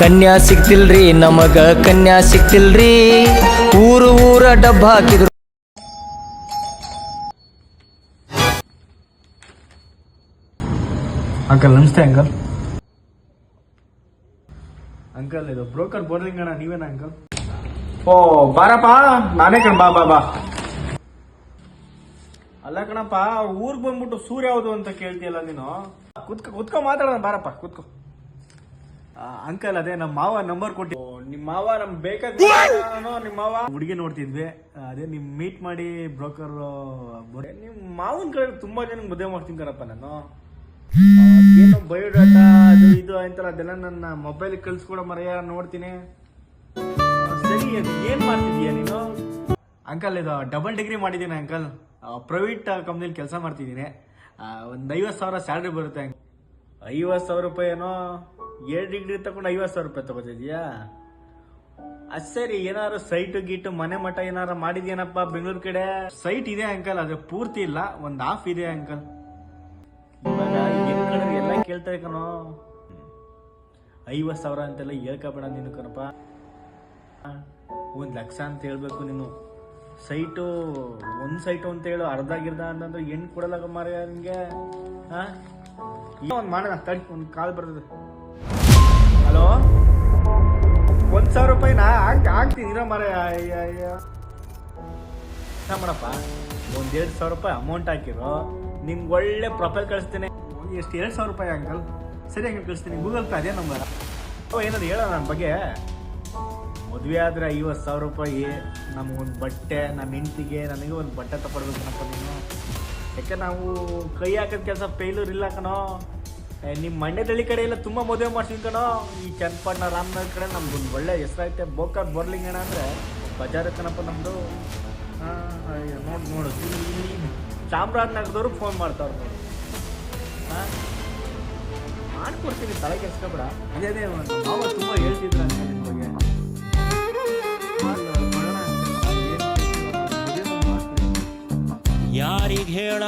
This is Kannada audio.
ಕನ್ಯಾ ಸಿಕ್ತಿಲ್ರಿ ನಮಗ ಕನ್ಯಾ ಸಿಕ್ತಿಲ್ರಿ ಊರು ಊರ ಡಬ್ಬ ಹಾಕಿದ್ರು. ಅಂಕಲ್ ನಮಸ್ತೆ ಅಂಕಲ್ ಅಂಕಲ್ ಇದು ಬ್ರೋಕರ್ ಅಣ್ಣ ನೀವೇನ ಅಂಕಲ್ ಓ ಬಾರಪ್ಪ ನಾನೇ ಕಣ ಬಾ ಬಾ ಬಾ. ಅಲ್ಲ ಕಣಪ್ಪ ಊರ್ಗ್ ಬಂದ್ಬಿಟ್ಟು ಸೂರ್ಯ ಯಾವುದು ಅಂತ ಕೇಳ್ತಿಯಲ್ಲ ನೀನು? ಕುತ್ಕೋ ಕುತ್ಕೊ ಮಾತಾಡೋಣ ಬಾರಪ್ಪ ಕುತ್ಕೊ. ಅಂಕಲ್ ಅದೇ ನಮ್ಮ ಮಾವ ನಂಬರ್ ಕೊಟ್ಟಿ ನಿಮ್ಮ ನಿಮ್ ಮಾವ ನಮ್ ಬೇಕಾದ ನಿಮ್ಮ ಮಾವ ಹುಡುಗಿ ನೋಡ್ತಿದ್ವಿ. ಅದೇ ನಿಮ್ ಮೀಟ್ ಮಾಡಿ ಬ್ರೋಕರ್ ನಿಮ್ ಮಾವನ್ ಕಡೆ ತುಂಬಾ ಜನ ಮದುವೆ ಮಾಡ್ತೀನಿ ಕಣಪ್ಪ ನಾನು. ಏನು ಬಯೋಡಾಟಾ ಅದು ಇದು ಅಂತಾರ ಅದೆಲ್ಲ ನನ್ನ ಮೊಬೈಲ್ ಕಳ್ಸ್ಕೊಡ ಮರೆಯ ನೋಡ್ತೀನಿ. ಸರಿ ಅದು ಏನ್ ಮಾಡ್ತಿದೀಯ ನೀನು? ಅಂಕಲ್ ಇದು ಡಬಲ್ ಡಿಗ್ರಿ ಮಾಡಿದ್ದೀನಿ ಅಂಕಲ್. ಪ್ರೈವೇಟ್ ಕಂಪ್ನಿಲಿ ಕೆಲಸ ಮಾಡ್ತಿದ್ದೀನಿ. ಒಂದು ಐವತ್ತು ಸಾವಿರ ಸ್ಯಾಲ್ರಿ ಬರುತ್ತೆ ಐವತ್ತು ಸಾವಿರ ರೂಪಾಯಿ ಏನೋ ಏಳು ಡಿಗ್ರಿ ತಗೊಂಡು ಐವತ್ತು ಸಾವಿರ ರೂಪಾಯಿ ತಗೋತಿದ್ಯಾ? ಅದ್ ಸರಿ, ಏನಾದ್ರು ಸೈಟ್ ಗೀಟು, ಮನೆ ಮಠ ಏನಾರು ಮಾಡಿದ್ಯೇನಪ್ಪ ಬೆಂಗಳೂರು ಕಡೆ? ಸೈಟ್ ಇದೆ ಅಂಕಲ್ ಅದು ಪೂರ್ತಿ ಇಲ್ಲ, ಒಂದು ಹಾಫ್ ಇದೆ ಅಂಕಲ್ ಎಲ್ಲ ಕೇಳ್ತಾರೆ ಕಣೋ? ಐವತ್ ಸಾವಿರ ಅಂತೆಲ್ಲ ಹೇಳ್ಕೊಬೇಡ ನೀನು ಕಣಪ್ಪ. ಒಂದ್ ಲಕ್ಷ ಅಂತ ಹೇಳ್ಬೇಕು ನೀನು. ಸೈಟು ಒಂದ್ ಸೈಟು ಅಂತ ಹೇಳು, ಅರ್ಧ ಗಿರ್ಧ ಅಂತಂದ್ರೆ ಎಣ್ಣೆ ಕೊಡಲ್ಲ ಮಾರ ನಿಂಗೆ ಹಾ ಒಂದ್ ಮಾಡೋಣ ತಡಿ, ಒಂದ್ ಕಾಲ್ ಬರ್ತದೆ. ಹಲೋ? ಒಂದ್ ಸಾವಿರ ರೂಪಾಯಿನ ಹಾಕ್ ಹಾಕ್ತೀನಿ ಇರೋ ಮಾರ ಮಾಡಪ್ಪ? ಒಂದ್ ಎರಡ್ ಸಾವಿರ ರೂಪಾಯಿ ಅಮೌಂಟ್ ಹಾಕಿರೋ ನಿಮ್ಗೆ ಒಳ್ಳೆ ಪ್ರೊಫೈಲ್ ಕಳಿಸ್ತೀನಿ. ಎಷ್ಟು ಎರಡು ಸಾವಿರ ರೂಪಾಯಿ ಅಂಕಲ್? ಸರಿ ಕಳಿಸ್ತೀನಿ. ಗೂಗಲ್ ಪೇ ಅದೇ ನಂಬರ್ ಓ ಏನಾದ್ರು ಹೇಳೋ ನನ್ನ ಬಗ್ಗೆ? ಮದುವೆ ಆದರೆ ಐವತ್ತು ಸಾವಿರ ರೂಪಾಯಿ, ನಮಗೊಂದು ಬಟ್ಟೆ ನಮ್ಮ ಹೆಂಡತಿಗೆ ನನಗೆ ಒಂದು ಬಟ್ಟೆ ತಗೊಡ್ಬೇಕನಪ್ಪ ನೀನು ಯಾಕೆ ನಾವು ಕೈ ಹಾಕೋದು ಕೆಲಸ ಫೇಲ್ಯೂರ್ ಇಲ್ಲ ಕಣೋ? ನಿಮ್ಮ ಮಂಡ್ಯದಲ್ಲಿ ಕಡೆ ಎಲ್ಲ ತುಂಬ ಮದುವೆ ಮಾಡ್ತೀನಿ ಕಣೋ. ಈ ಚನ್ನಪಟ್ಟಣ ರಾಮನಗರ ಕಡೆ ನಮ್ದು ಒಂದು ಒಳ್ಳೆ ಹೆಸರೈತೆ ಬೋಕಾರ್ ಏನ ಅಂದರೆ ಬಜಾರ್ ಕಣಪ್ಪ ನಮ್ಮದು ನೋಡಿ, ನೋಡು. ಚಾಮರಾಜನಗರದವ್ರು ಫೋನ್ ಮಾಡ್ತಾವ್ರು ನೋಡಿ. ಹಾಂ? ಮಾಡ್ಕೊಡ್ತೀನಿ ತಲೆ ಕೆಡ್ಸ್ಕೊಬೇಡ. ಅದೇ ಅದೇ ತುಂಬ ಹೇಳ್ತಿದ್ರ. ಏನ್ ಯಾರಿಗೆ ಹೇಳ